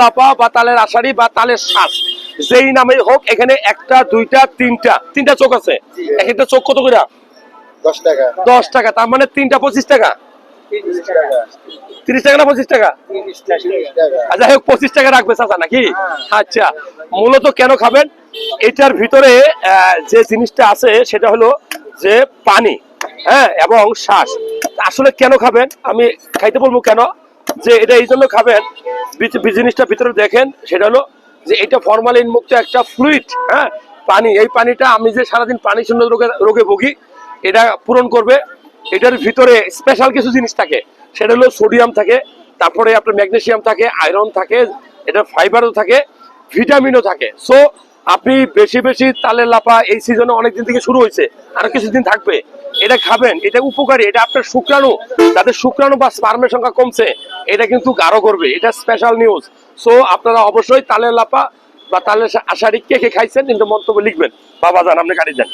লাপা বা তালের আষাঢ়ি বা তালের শ্বাস যেই নামেই হোক এখানে একটা দুইটা তিনটা তিনটা চোখ আছে? এক একটা চোখ কত করে? দশ টাকা। দশ টাকা তার মানে তিনটা পঁচিশ টাকা? তিরিশ টাকা। না পঁচিশ টাকা? আচ্ছা হোক পঁচিশ টাকা রাখবে চাচা নাকি? আচ্ছা মূলত কেন খাবেন? এটার ভিতরে যে জিনিসটা আছে সেটা হলো যে পানি হ্যাঁ এবং শ্বাস। আসলে কেন খাবেন? আমি খাইতে বলব কেন? যে এটা এই জন্য খাবেন। জিনিসটা ভিতরে দেখেন, সেটা হলো যে এটা ফরমালিন মুক্ত একটা ফ্লুইড হ্যাঁ? পানি, এই পানিটা আমি যে সারাদিন পানি শূন্য রোগে রোগে ভুগি, এটা পূরণ করবে। এটার ভিতরে স্পেশাল কিছু জিনিস থাকে, সেটা হলো সোডিয়াম থাকে, তারপরে আপনার ম্যাগনেসিয়াম থাকে আয়রন থাকে, এটা ফাইবারও থাকে ভিটামিনও থাকে। সো আপনি বেশি বেশি তালের লাপা এই সিজনে অনেকদিন থেকে শুরু হয়েছে, আরও কিছুদিন থাকবে। এটা খাবেন, এটা উপকারী, এটা আপনার শুক্রাণু যাদের শুক্রাণু বা স্পার্মের সংখ্যা কমছে এটা কিন্তু গাঢ় করবে। এটা স্পেশাল নিউজ সো আপনারা অবশ্যই তালের লাপা বা তালের আশারিক কে কে খাইছেন, কিন্তু মন্তব্য লিখবেন। বাবা যান আপনি গাড়ি দেন